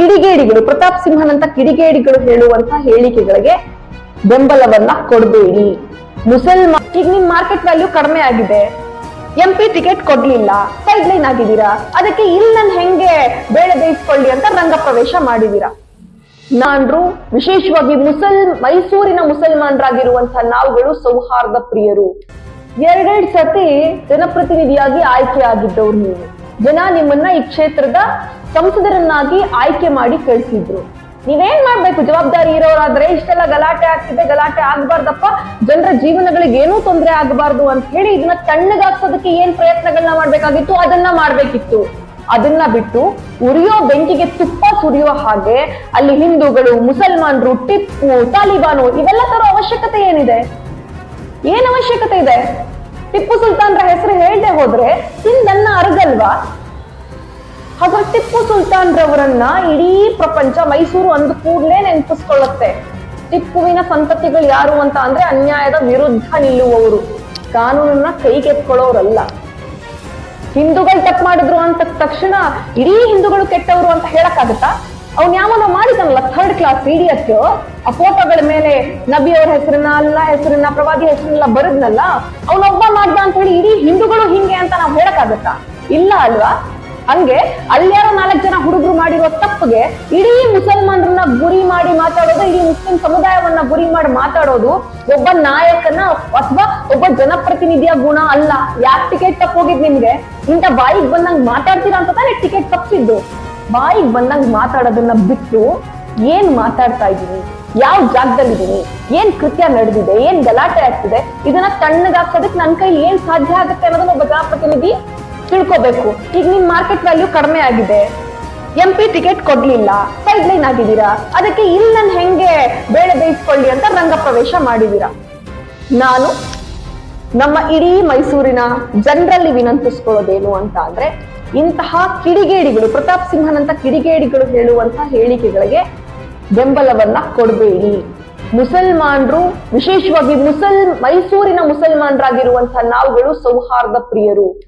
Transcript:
ಕಿಡಿಗೇಡಿಗಳು, ಪ್ರತಾಪ್ ಸಿಂಹನಂತ ಕಿಡಿಗೇಡಿಗಳು ಹೇಳುವಂತ ಹೇಳಿಕೆಗಳಿಗೆ ಬೆಂಬಲವನ್ನ ಕೊಡಬೇಡಿ. ಮುಸಲ್ಮಾನ್ ಈಗ ನಿಮ್ ಮಾರ್ಕೆಟ್ ವ್ಯಾಲ್ಯೂ ಕಡಿಮೆ ಆಗಿದೆ. ಎಂ ಪಿ ಟಿಕೆಟ್ ಕೊಡ್ಲಿಲ್ಲ ಸೈಡ್ ಲೈನ್ ಆಗಿದ್ದೀರಾ, ಅದಕ್ಕೆ ಇಲ್ಲಿ ನನ್ ಹೆಂಗೆ ಬೇಳೆ ಬೇಯಿಸ್ಕೊಳ್ಳಿ ಅಂತ ರಂಗ ಪ್ರವೇಶ ಮಾಡಿದೀರಾ ನಾನ್ರು ವಿಶೇಷವಾಗಿ ಮುಸಲ್, ಮೈಸೂರಿನ ಮುಸಲ್ಮಾನರಾಗಿರುವಂತಹ ನಾವುಗಳು ಸೌಹಾರ್ದ ಪ್ರಿಯರು. ಎರಡೆರಡು ಸತಿ ಜನಪ್ರತಿನಿಧಿಯಾಗಿ ಆಯ್ಕೆ ಆಗಿದ್ದವ್ರು ನೀವು. ಜನ ನಿಮ್ಮನ್ನ ಈ ಕ್ಷೇತ್ರದ ಸಂಸದರನ್ನಾಗಿ ಆಯ್ಕೆ ಮಾಡಿ ಕಳಿಸಿದ್ರು. ನೀವೇನ್ ಮಾಡ್ಬೇಕು? ಜವಾಬ್ದಾರಿ ಇರೋರಾದ್ರೆ ಇಷ್ಟೆಲ್ಲ ಗಲಾಟೆ ಆಗ್ತಿದೆ, ಗಲಾಟೆ ಆಗ್ಬಾರ್ದಪ್ಪ. ಜನರ ಜೀವನಗಳಿಗೆ ಏನೂ ತೊಂದರೆ ಆಗಬಾರ್ದು ಅಂತ ಹೇಳಿ ಇದನ್ನ ತಣ್ಣಗಾಕ್ಸೋದಕ್ಕೆ ಏನ್ ಪ್ರಯತ್ನಗಳನ್ನ ಮಾಡ್ಬೇಕಾಗಿತ್ತು? ಅದನ್ನ ಮಾಡ್ಬೇಕಿತ್ತು. ಅದನ್ನ ಬಿಟ್ಟು ಉರಿಯೋ ಬೆಂಕಿಗೆ ತುಪ್ಪ ಸುರಿಯೋ ಹಾಗೆ ಅಲ್ಲಿ ಹಿಂದೂಗಳು, ಮುಸಲ್ಮಾನರು, ಟಿಪ್ಪು, ತಾಲಿಬಾನು ಇವೆಲ್ಲ ತರೋ ಅವಶ್ಯಕತೆ ಏನಿದೆ? ಏನ್ ಅವಶ್ಯಕತೆ ಇದೆ? ಟಿಪ್ಪು ಸುಲ್ತಾನ್ರ ಹೆಸರು ಹೇಳ್ದೆ ಹೋದ್ರೆ ಹಿಂದನ್ನ ಅರಗಲ್ವಾ? ಹಾಗಾದ್ರೆ ಟಿಪ್ಪು ಸುಲ್ತಾನ್ ರವರನ್ನ ಇಡೀ ಪ್ರಪಂಚ ಮೈಸೂರು ಅಂದ ಕೂಡಲೇ ನೆನಪಿಸ್ಕೊಳ್ಳುತ್ತೆ. ಟಿಪ್ಪುವಿನ ಸಂತತಿಗಳು ಯಾರು ಅಂತ ಅಂದ್ರೆ ಅನ್ಯಾಯದ ವಿರುದ್ಧ ನಿಲ್ಲುವವರು. ಕಾನೂನನ್ನ ಕೈಗೆತ್ಕೊಳ್ಳೋರಲ್ಲ. ಹಿಂದೂಗಳು ತಪ್ಪು ಮಾಡಿದ್ರು ಅಂತ ತಕ್ಷಣ ಇಡೀ ಹಿಂದೂಗಳು ಕೆಟ್ಟವರು ಅಂತ ಹೇಳಕ್ಕಾಗತ್ತಾ? ಅವ್ನ್ ಯಾವನೋ ಮಾಡಿದನಲ್ಲ ಥರ್ಡ್ ಕ್ಲಾಸ್ ಇಡಿಯತ್ ಆ ಫೋಟೋಗಳ ಮೇಲೆ ನಬಿ ಅವ್ರ ಹೆಸರನ್ನ ಅಲ್ಲ ಹೆಸರನ್ನ, ಪ್ರವಾದಿ ಹೆಸರನ್ನೆಲ್ಲ ಬರದ್ನಲ್ಲ, ಅವನೊಬ್ಬ ಮಾಡ್ದ ಅಂತ ಹೇಳಿ ಇಡೀ ಹಿಂದೂಗಳು ಹಿಂಗೆ ಅಂತ ನಾವು ಹೇಳಕ್ಕಾಗತ್ತಾ? ಇಲ್ಲ ಅಲ್ವಾ? ಹಂಗೆ ಅಲ್ಯಾರೋ ನಾಲ್ಕು ಜನ ಹುಡುಗರು ಮಾಡಿರೋ ತಪ್ಪಿಗೆ ಇಡೀ ಮುಸಲ್ಮಾನರನ್ನ ಗುರಿ ಮಾಡಿ ಮಾತಾಡೋದು, ಇಡೀ ಮುಸ್ಲಿಂ ಸಮುದಾಯವನ್ನ ಗುರಿ ಮಾಡಿ ಮಾತಾಡೋದು ಒಬ್ಬ ನಾಯಕನ ಅಥವಾ ಒಬ್ಬ ಜನಪ್ರತಿನಿಧಿಯ ಗುಣ ಅಲ್ಲ. ಯಾಕೆ ಟಿಕೆಟ್ ತಪ್ಪೋಗಿದ್ ನಿಮ್ಗೆ? ಇಂಥ ಬಾಯಿಗೆ ಬಂದಂಗ್ ಮಾತಾಡ್ತೀರಾ ಅಂತ ತಾನೇ ಟಿಕೆಟ್ ತಪ್ಪಿದ್ದು. ಬಾಯಿಗೆ ಬಂದಂಗ್ ಮಾತಾಡೋದನ್ನ ಬಿಟ್ಟು ಏನ್ ಮಾತಾಡ್ತಾ ಇದ್ದೀನಿ? ಯಾವ ಜಾಗದಲ್ಲಿದ್ದೀನಿ? ಏನ್ ಕೃತ್ಯ ನಡೆದಿದೆ? ಏನ್ ಗಲಾಟೆ ಆಗ್ತಿದೆ? ಇದನ್ನ ತಣ್ಣಗಾಗ್ಸೋದಕ್ಕೆ ನನ್ನ ಕೈ ಏನ್ ಸಾಧ್ಯ ಆಗುತ್ತೆ ಅನ್ನೋದನ್ನ ಒಬ್ಬ ಜನಪ್ರತಿನಿಧಿ ತಿಳ್ಕೋಬೇಕು. ಈಗ ನಿಮ್ ಮಾರ್ಕೆಟ್ ವ್ಯಾಲ್ಯೂ ಕಡಿಮೆ ಆಗಿದೆ. ಎಂ ಪಿ ಟಿಕೆಟ್ ಕೊಡ್ಲಿಲ್ಲ. ಸೈಡ್ ಲೈನ್ ಆಗಿದ್ದೀರಾ? ಅದಕ್ಕೆ ಇಲ್ಲಿ ನನ್ ಹೆಂಗೆ ಬೇಳೆ ಬೇಯಿಸ್ಕೊಳ್ಳಿ ಅಂತ ರಂಗ ಪ್ರವೇಶ ಮಾಡಿದೀರಾ. ನಾನು ನಮ್ಮ ಇಡೀ ಮೈಸೂರಿನ ಜನರಲ್ಲಿ ವಿನಂತಿಸ್ಕೊಳ್ಳೋದೇನು ಅಂತ ಅಂದ್ರೆ, ಇಂತಹ ಕಿಡಿಗೇಡಿಗಳು, ಪ್ರತಾಪ್ ಸಿಂಹನಂತ ಕಿಡಿಗೇಡಿಗಳು ಹೇಳುವಂತಹ ಹೇಳಿಕೆಗಳಿಗೆ ಬೆಂಬಲವನ್ನ ಕೊಡಬೇಡಿ. ಮುಸಲ್ಮಾನ್ರು, ವಿಶೇಷವಾಗಿ ಮುಸಲ್ ಮೈಸೂರಿನ ಮುಸಲ್ಮಾನ್ರಾಗಿರುವಂತಹ ನಾವುಗಳು ಸೌಹಾರ್ದ ಪ್ರಿಯರು.